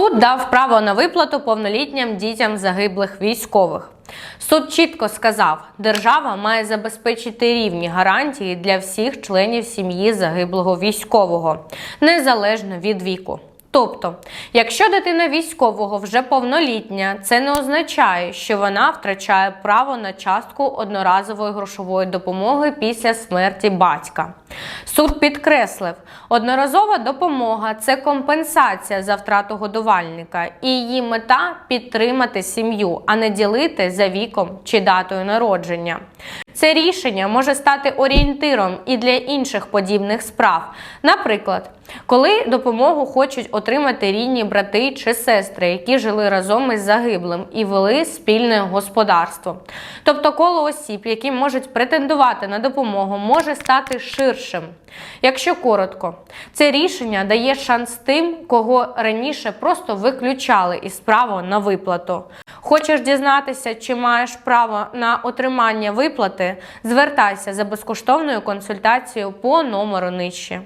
Суд дав право на виплату повнолітнім дітям загиблих військових. Суд чітко сказав, держава має забезпечити рівні гарантії для всіх членів сім'ї загиблого військового, незалежно від віку. Тобто, якщо дитина військового вже повнолітня, це не означає, що вона втрачає право на частку одноразової грошової допомоги після смерті батька. Суд підкреслив, одноразова допомога це компенсація за втрату годувальника, і її мета підтримати сім'ю, а не ділити за віком чи датою народження. Це рішення може стати орієнтиром і для інших подібних справ. Наприклад, коли допомогу хочуть отримати рідні брати чи сестри, які жили разом із загиблим і вели спільне господарство. Тобто коло осіб, які можуть претендувати на допомогу, може стати ширшим. Якщо коротко, це рішення дає шанс тим, кого раніше просто виключали із права на виплату. Хочеш дізнатися, чи маєш право на отримання виплати? Звертайся за безкоштовною консультацією по номеру нижче.